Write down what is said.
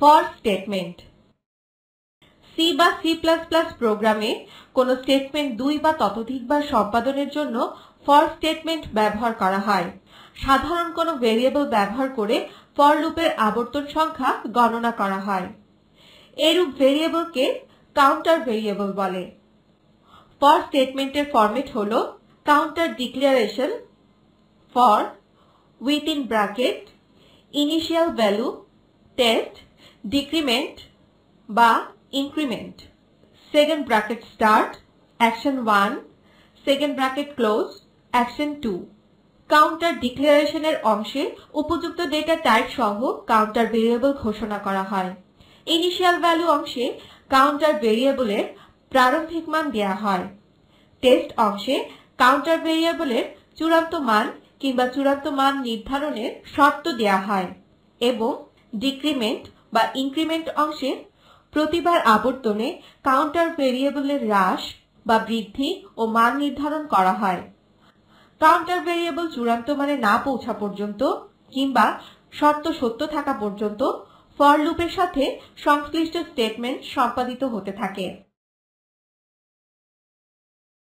For statement C বা C প্রোগ্রামে কোনো স্টেটমেন্ট দুই বা ততোধিকবার সম্পাদনের জন্য ফর স্টেটমেন্ট ব্যবহার করা হয়। সাধারণ কোনো ভেরিয়েবল ব্যবহার করে ফর লুপের আবর্তন সংখ্যা গণনা করা হয়। এরূপ ভেরিয়েবলকে কাউন্টার ভেরিয়েবল বলে। ফর স্টেটমেন্টের ফরম্যাট হল counter declaration for with in bracket initial value test decrement বা increment second bracket start action 1 second bracket close action 2 counter ডিক্লারেশনের অংশে উপযুক্ত ডেটা টাইপ সহ কাউন্টার ভেরিয়েবল ঘোষণা করা হয়। ইনিশিয়াল ভ্যালু অংশে কাউন্টার ভেরিয়েবলের প্রারম্ভিক মান দেয়া হয়। টেস্ট অংশে কাউন্টার ভেরিয়েবলের চূড়ান্ত মান কিংবা চূড়ান্ত মান নির্ধারণের শর্ত দেয়া হয় এবং ডিক্রিমেন্ট বা ইনক্রিমেন্ট অংশে প্রতিবার আবর্তনে কাউন্টার ভেরিয়েবলের হ্রাস বা বৃদ্ধি ও মান নির্ধারণ করা হয়। কাউন্টার ভেরিয়েবল চূড়ান্ত মানে না পৌঁছা পর্যন্ত কিংবা শর্ত সত্য থাকা পর্যন্ত ফর লুপের সাথে সংশ্লিষ্ট স্টেটমেন্ট সম্পাদিত হতে থাকে।